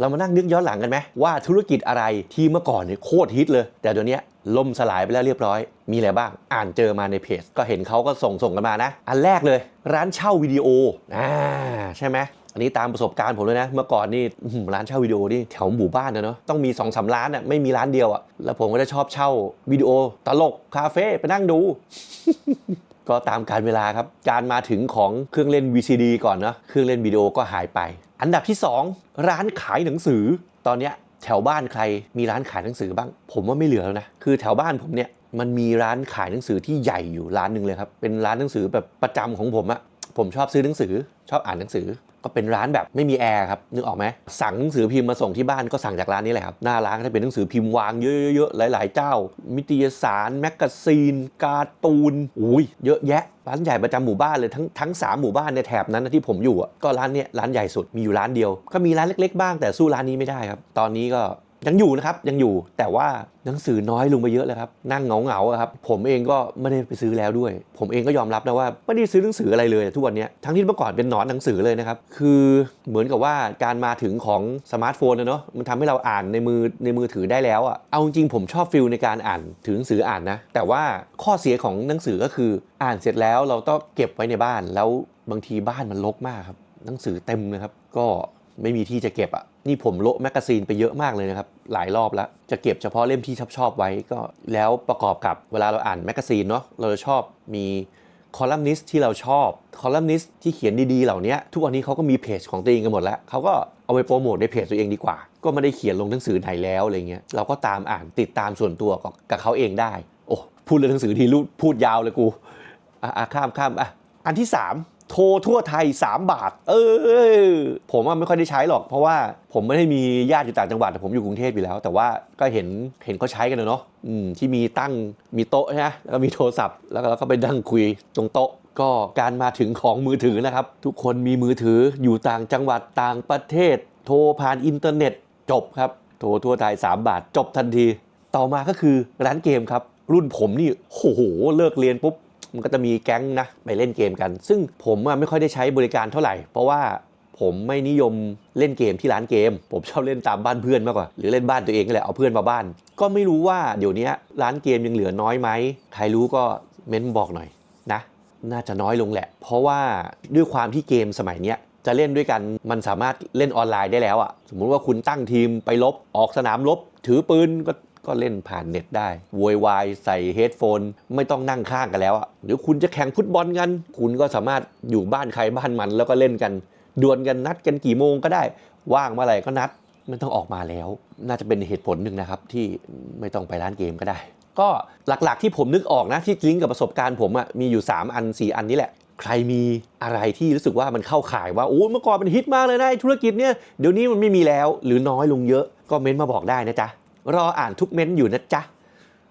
เรามานั่งนึกย้อนหลังกันไหมว่าธุรกิจอะไรที่เมื่อก่อนเนี่ยโคตรฮิตเลย แต่เดี๋ยวนี้ล่มสลายไปแล้วเรียบร้อย มีอะไรบ้าง อ่านเจอมาในเพจ ก็เห็นเขาก็ส่งส่งกันมานะ อันแรกเลย ร้านเช่าวิดีโออ่าใช่ไหมอันนี้ตามประสบการณ์ผมเลยนะ เมื่อก่อนนี่ร้านเช่าวิดีโอนี่แถวหมู่บ้านนะเนาะต้องมี2อสาร้านอะไม่มีร้านเดียวอะแล้วผมก็จะชอบเช่าวิดีโอตลกคาเฟ่ไปนั่งดู ก็ตามการเวลาครับ การมาถึงของเครื่องเล่น VCD ก่อนเนาะเครื่องเล่นวิดีโอก็หายไป อันดับที่ 2 ร้านขายหนังสือ ตอนเนี้ยแถวบ้านใครมีร้านขายหนังสือบ้าง ผมว่าไม่เหลือแล้วนะคือแถวบ้านผมเนี่ยมันมีร้านขายหนังสือที่ใหญ่อยู่ร้านหนึ่งเลยครับเป็นร้านหนังสือแบบประจำของผมอะ ผมชอบซื้อหนังสือ ชอบอ่านหนังสือ ก็เป็นร้านแบบไม่มีแอร์ครับนึกออกไหมสั่งหนังสือพิมพ์มาส่งที่บ้านก็สั่งจากร้านนี้แหละครับหน้าร้านก็จะเป็นหนังสือพิมพ์วางเยอะๆหลายๆเจ้า มิตยสารแมกกาซีน การ์ตูนอุ้ยเยอะแยะร้านใหญ่ประจำหมู่บ้านเลยทั้งทั้งสามหมู่บ้านในแถบนั้นที่ผมอยู่ก็ร้านเนี้ยร้านใหญ่สุดมีอยู่ร้านเดียว ก็มีร้านเล็ก ๆ บ้างแต่สู้ร้านนี้ไม่ได้ครับตอนนี้ก็ ยังอยู่นะครับยังอยู่แต่ว่าหนังสือน้อยลงไปเยอะเลยครับนั่งเหงาเหงาครับผมเองก็ไม่ได้ไปซื้อแล้วด้วย ผมเองก็ยอมรับนะว่าไม่ได้ซื้อหนังสืออะไรเลยทุกวันนี้ทั้งที่เมื่อก่อนเป็นหนอนหนังสือเลยนะครับคือเหมือนกับว่าการมาถึงของสมาร์ทโฟนเนาะมันทำให้เราอ่านในมือในมือถือได้แล้วอะเอาจริงผมชอบฟิลในการอ่านถือหนังสืออ่านนะแต่ว่าข้อเสียของหนังสือก็คืออ่านเสร็จแล้วเราต้องเก็บไว้ในบ้านแล้วบางทีบ้านมันรกมากครับหนังสือเต็มนะครับก็ ไม่มีที่จะเก็บอะนี่ผมโละแมกกาซีนไปเยอะมากเลยนะครับ หลายรอบแล้ว จะเก็บเฉพาะเล่มที่ชอบชอบๆไว้ก็แล้วประกอบกับเวลาเราอ่านแมกกาซีนเนาะเราจะชอบมีคอลัมนิสต์ที่เราชอบคอลัมนิสต์ที่เขียนดีๆ เหล่านี้ทุกวันนี้เขาก็มีเพจของตัวเองกันหมดแล้วเขาก็เอาไปโปรโมทในเพจตัวเองดีกว่า ก็ไม่ได้เขียนลงหนังสือไหนแล้วอะไรเงี้ยเราก็ตามอ่านติดตามส่วนตัวกับเขาเองได้ โอ้พูดเรื่องหนังสือทีรูพูดยาวเลยกูอะอะข้ามข้ามอะอันที่ 3 โทรทั่วไทย 3 บาท เออ ผมว่าไม่ค่อยได้ใช้หรอก เพราะว่าผมไม่ได้มีญาติอยู่ต่างจังหวัดแต่ผมอยู่กรุงเทพอยู่แล้ว แต่ว่าก็เห็นเห็นเขาใช้กันเนาะอืมที่มีตั้งมีโต๊ะใช่ไหมแล้วก็มีโทรศัพท์ แล้วก็แล้วก็ไปดั่งคุยตรงโต๊ะก็การมาถึงของมือถือนะครับ ทุกคนมีมือถืออยู่ต่างจังหวัดต่างประเทศ โทรผ่านอินเทอร์เน็ตจบครับ โทรทั่วไทย 3 บาทจบทันที ต่อมาก็คือร้านเกมครับ รุ่นผมนี่โอ้โห เลิกเรียนปุ๊บ มันก็จะมีแก๊งนะไปเล่นเกมกัน ซึ่งผมไม่ค่อยได้ใช้บริการเท่าไหร่ เพราะว่าผมไม่นิยมเล่นเกมที่ร้านเกม ผมชอบเล่นตามบ้านเพื่อนมากกว่า หรือเล่นบ้านตัวเองนี่แหละเอาเพื่อนมาบ้าน ก็ไม่รู้ว่าเดี๋ยวนี้ร้านเกมยังเหลือน้อยไหมใครรู้ก็เม้นบอกหน่อยนะน่าจะน้อยลงแหละ เพราะว่าด้วยความที่เกมสมัยเนี้ยจะเล่นด้วยกันมันสามารถเล่นออนไลน์ได้แล้วอะสมมุติว่าคุณตั้งทีมไปลบออกสนามลบ ถือปืนก็ ก็เล่นผ่านเน็ตได้โวยวายใส่เฮดโฟนไม่ต้องนั่งข้างกันแล้วอะหรือคุณจะแข่งฟุตบอลกัน คุณก็สามารถอยู่บ้านใครบ้านมันแล้วก็เล่นกันดวลกันนัดกันกี่โมงก็ได้ ว่างเมื่อไหร่ก็นัดไม่ต้องออกมาแล้ว น่าจะเป็นเหตุผลหนึ่งนะครับ ที่ไม่ต้องไปร้านเกมก็ได้ ก็หลักๆที่ผมนึกออกนะที่ลิงก์กับประสบการณ์ผมอะมีอยู่ 3 อัน 4 อันนี้แหละ ใครมีอะไรที่รู้สึกว่ามันเข้าข่ายว่าโอ้เมื่อก่อนมันฮิตมากเลยนะธุรกิจเนี่ยเดี๋ยวนี้มันไม่มีแล้ว หรือน้อยลงเยอะก็เม้นต์มาบอกได้นะจ๊ะ รออ่านทุกเม้นต์อยู่นะจ๊ะ